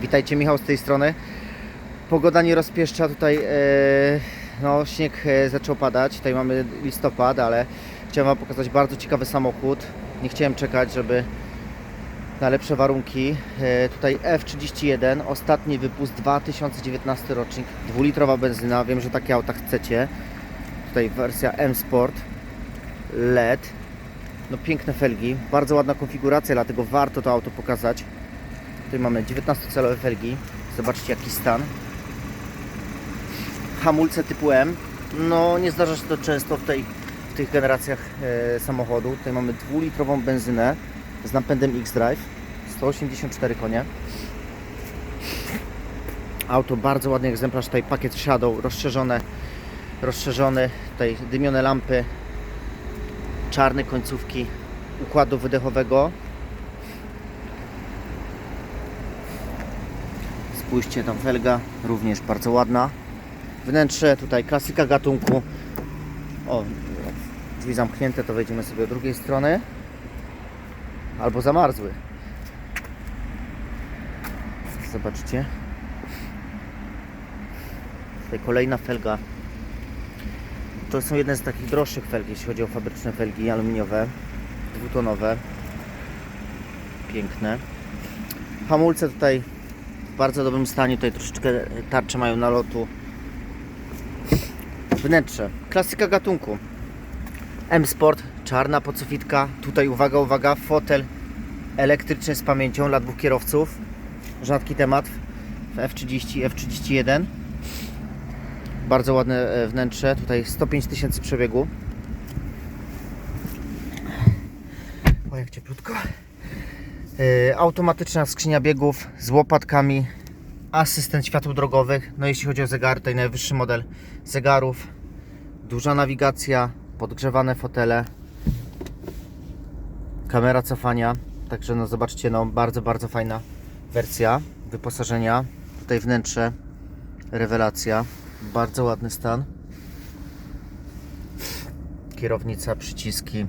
Witajcie, Michał z tej strony. Pogoda nie rozpieszcza, tutaj e, no, śnieg e, zaczął padać. Tutaj mamy listopad, ale chciałem Wam pokazać bardzo ciekawy samochód. Nie chciałem czekać, żeby na lepsze warunki. E, tutaj F31, ostatni wypust 2019 rocznik, dwulitrowa benzyna. Wiem, że takie auta chcecie. Tutaj wersja M Sport LED. No piękne felgi, bardzo ładna konfiguracja, dlatego warto to auto pokazać. Tutaj mamy 19-calowe felgi. Zobaczcie jaki stan. Hamulce typu M. No nie zdarza się to często w, tej, w tych generacjach e, samochodu. Tutaj mamy dwulitrową benzynę z napędem X-Drive. 184 konie. Auto bardzo ładny egzemplarz. Tutaj pakiet Shadow rozszerzone, rozszerzony. Tutaj dymione lampy, czarne końcówki układu wydechowego. Spójrzcie, tam felga również bardzo ładna. Wnętrze tutaj klasyka gatunku. O, drzwi zamknięte, to wejdziemy sobie od drugiej strony. Albo zamarzły. Zobaczcie. Tutaj kolejna felga. To są jedne z takich droższych felg, jeśli chodzi o fabryczne felgi aluminiowe, dwutonowe. Piękne. Hamulce tutaj bardzo dobrym stanie, tutaj troszeczkę tarcze mają nalotu. Wnętrze, klasyka gatunku. M-Sport, czarna podsufitka. Tutaj uwaga, uwaga, fotel elektryczny z pamięcią dla dwóch kierowców. Rzadki temat w F30, F31. Bardzo ładne e, wnętrze. Tutaj 105 tysięcy przebiegu. O, jak cieplutko. E, Automatyczna skrzynia biegów z łopatkami. Asystent światł drogowych. No jeśli chodzi o zegary, tutaj najwyższy model zegarów. Duża nawigacja, podgrzewane fotele. Kamera cofania. Także no zobaczcie, no bardzo, bardzo fajna wersja wyposażenia. Tutaj wnętrze, rewelacja. Bardzo ładny stan. Kierownica, przyciski.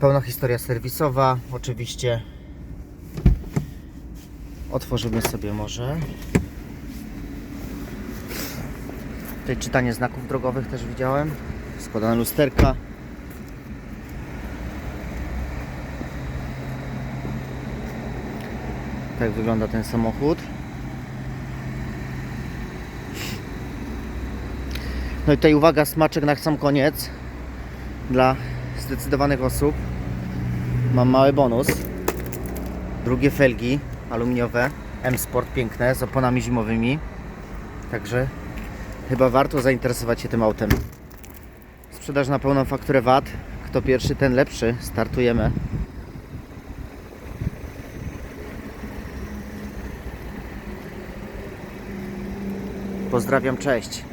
Pełna historia serwisowa. Oczywiście otworzymy sobie może. Tutaj czytanie znaków drogowych też widziałem. Składane lusterka. Tak wygląda ten samochód. No i tutaj uwaga, smaczek na sam koniec. Dla zdecydowanych osób. Mam mały bonus. Drugie felgi aluminiowe. M-Sport piękne z oponami zimowymi. Także chyba warto zainteresować się tym autem. Sprzedaż na pełną fakturę VAT. Kto pierwszy, ten lepszy. Startujemy. Pozdrawiam, cześć.